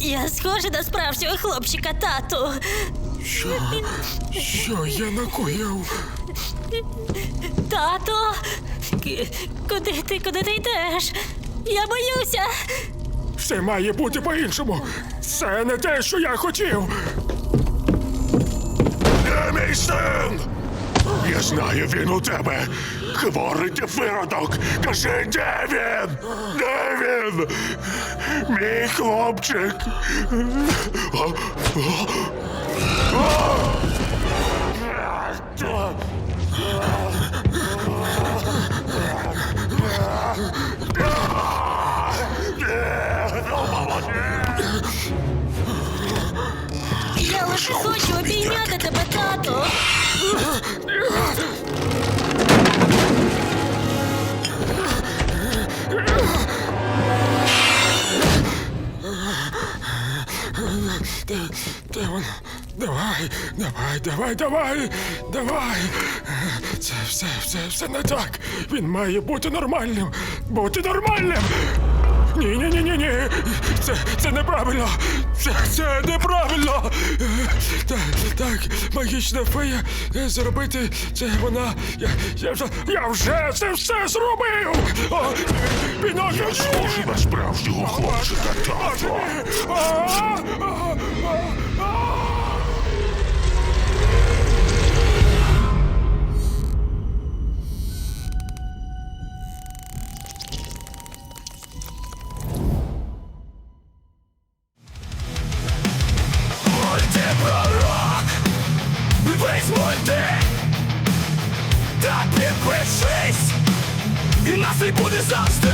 Я схожа на справжнього хлопчика, тату. Що? Що я накоїв? Тато, К- куди ти, куди ти йдеш? Я боюся. Все має бути по-іншому. Це не те, що я хотів. Де мій син? Я знаю, він у тебе. Хворий виродок. Кажи, де він? Де він? Мій хлопчик. А. Я хочу обійняти тебе, тату. Де, де вона? Давай, давай, давай, давай, давай. Це все, все, все не так. Він має бути нормальним. Бути нормальним. Ні, ні, ні, ні, ні. Це, це неправильно. Це, це неправильно. Так, так, магічна фея е, зробити це вона. Я, я вже, я вже це все зробив. О, Схожий на справжнього хлопчика, Весь мульти Так підпишись І нас не буде завжди